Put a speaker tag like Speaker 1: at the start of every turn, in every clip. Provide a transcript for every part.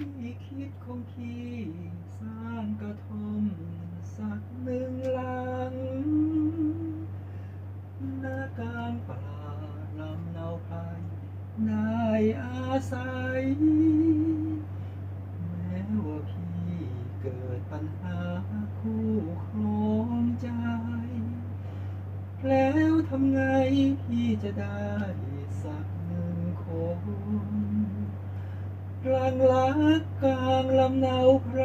Speaker 1: พี่คิดของพี่สร้างกระท่อมสักหนึ่งหลังหน้ากลางป่าลำเนาไพรนายอาศัย แม้ว่าพี่เกิดปัญหาคู่ครองใจ แล้วทำไงพี่จะได้สักหนึ่งคน กลางลักกลางลำเนาไพร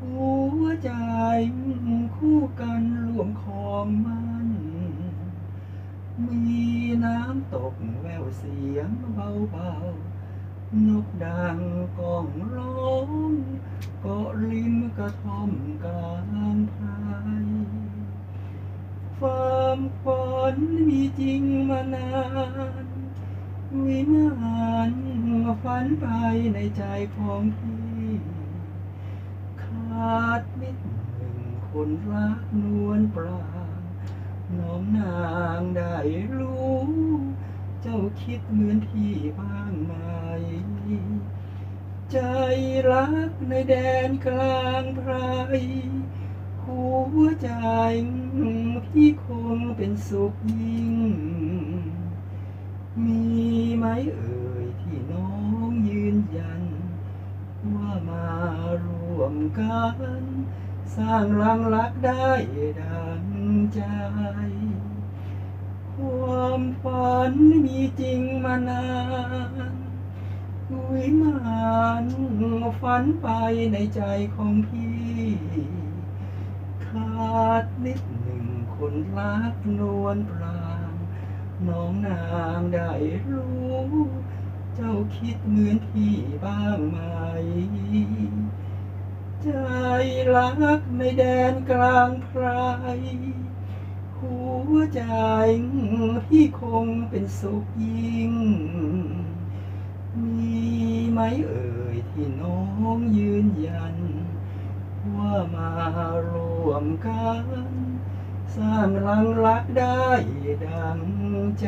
Speaker 1: หัวใจคู่กันรวมคลองมัน มีน้ำตกแววเสียงเบาๆ นกดังก้องร้องเกาะริมกระท่อมกลางไพรความฝันมีจริงมานาน วิมานฝันไปในใจของพี่ ขาดนิดหนึ่งคนรักนวลปรางน้องนางได้รู้ เจ้าคิดเหมือนพี่บ้างไหม ใจรักในแดนกลางไพรหัวใจพี่คงเป็นสุขยิ่ง มีไหมเอ่ยที่น้องยืนยัน ว่ามารวมกัน สร้างรังรักได้ดังใจ ความฝันมีจริงมานานวิมานฝันไปในใจของพี่ ขาดนิดหนึ่งคนรักนวลปรา น้องนางได้รู้ เจ้าคิดเหมือนพี่บ้างไหม ใจรักในแดนกลางไพรหัวใจพี่คงเป็นสุขยิ่ง มีไหมเอ่ยที่น้องยืนยัน ว่ามารวมกัน สร้างรังรักได้ดังใจ